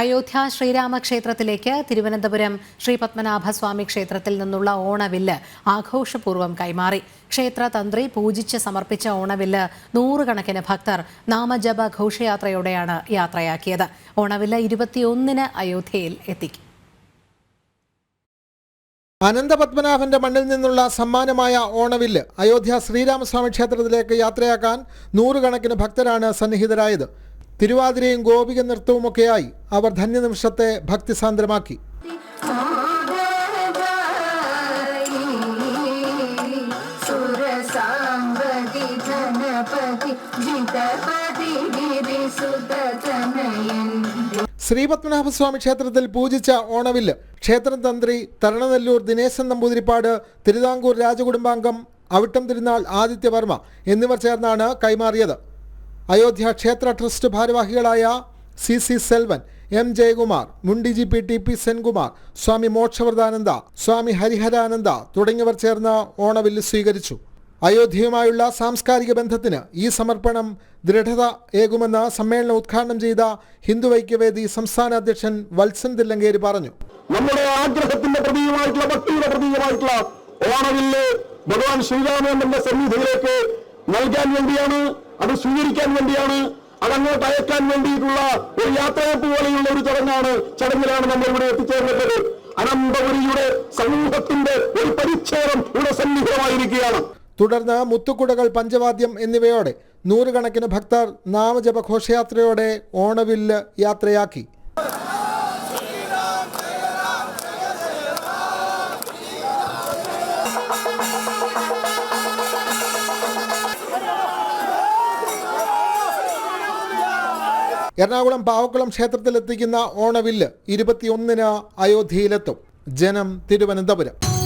അയോധ്യ ശ്രീരാമക്ഷേത്രത്തിലേക്ക് തിരുവനന്തപുരം ശ്രീ പത്മനാഭസ്വാമി ക്ഷേത്രത്തിൽ നിന്നുള്ള ഓണവില്ല് ആഘോഷപൂർവം കൈമാറി. ക്ഷേത്ര തന്ത്രി പൂജിച്ച് സമർപ്പിച്ച ഓണവില്ല് നൂറുകണക്കിന് ഭക്തർ നാമജപ ഘോഷയാത്രയോടെയാണ് യാത്രയാക്കിയത്. ഓണവില്ല് ഇരുപത്തിയൊന്നിന് അയോധ്യയിൽ എത്തിക്കും അനന്തപത്മനാഭന്റെ മണ്ണിൽ നിന്നുള്ള സമ്മാനമായ ഓണവില്ല് അയോധ്യ ശ്രീരാമസ്വാമി ക്ഷേത്രത്തിലേക്ക് യാത്രയാക്കാൻ നൂറുകണക്കിന് ഭക്തരാണ് സന്നിഹിതരായത്. തിരുവാതിരയും ഗോപിക നൃത്തവുമൊക്കെയായി അവർ ധന്യനിമിഷത്തെ ഭക്തിസാന്ദ്രമാക്കി. ശ്രീപത്മനാഭസ്വാമി ക്ഷേത്രത്തിൽ പൂജിച്ച ഓണവില്ല് ക്ഷേത്രം തന്ത്രി തരണനെല്ലൂർ ദിനേശൻ നമ്പൂതിരിപ്പാട് തിരുവിതാംകൂർ രാജകുടുംബാംഗം അവിട്ടം തിരുനാൾ ആദിത്യവർമ്മ എന്നിവർ ചേർന്നാണ് കൈമാറിയത്. അയോധ്യ ക്ഷേത്ര ട്രസ്റ്റ് ഭാരവാഹികളായ C C Selvan M Jayakumar മുൻ D G P T P Senkumar Swami Mokshavrathananda Swami Hariharananda തുടങ്ങിയവർ ചേർന്ന് ഓണവില്ല് സ്വീകരിച്ചു. അയോധ്യയുമായുള്ള സാംസ്കാരിക ബന്ധത്തിന് ഈ സമർപ്പണം ദൃഢത ഏകുമെന്ന് സമ്മേളനം ഉദ്ഘാടനം ചെയ്ത ഹിന്ദു ഐക്യവേദി സംസ്ഥാന അധ്യക്ഷൻ വത്സൻ തില്ലങ്കേരി പറഞ്ഞു. നമ്മുടെ ആഗ്രഹത്തിന്റെ പ്രതീകമായിട്ടുള്ള ഭക്തിയുടെ പ്രതീകമായിട്ടുള്ള ഓണവില്ല് ഭഗവാൻ ശ്രീരാമന്റെ സന്നിധിയിലേക്ക് നൽകാൻ വേണ്ടിയാണ് അത് സ്വീകരിക്കാൻ വേണ്ടിയാണ് അതങ്ങോട്ട് അയക്കാൻ വേണ്ടിയിട്ടുള്ള ഒരു യാത്രയപ്പ് പോലെയുള്ള ഒരു ചടങ്ങാണ് ചടങ്ങിലാണ് നമ്മൾ ഇവിടെ എത്തിച്ചേർന്നിട്ടുള്ളത് അനന്തപുരിയുടെ സമൂഹത്തിന്റെ ഒരു പരിച്ഛേദം ഇവിടെ സന്നിഹിതമായിരിക്കുകയാണ്. തുടർന്ന് മുത്തുക്കുടകൾ പഞ്ചവാദ്യം എന്നിവയോടെ നൂറുകണക്കിന് ഭക്തർ നാമജപ ഘോഷയാത്രയോടെ ഓണവില്ല് യാത്രയാക്കി. എറണാകുളം പാവക്കുളം ക്ഷേത്രത്തിലെത്തിക്കുന്ന ഓണവില്ല് ഇരുപത്തിയൊന്നിന് അയോധ്യയിലെത്തും. ജനം തിരുവനന്തപുരം.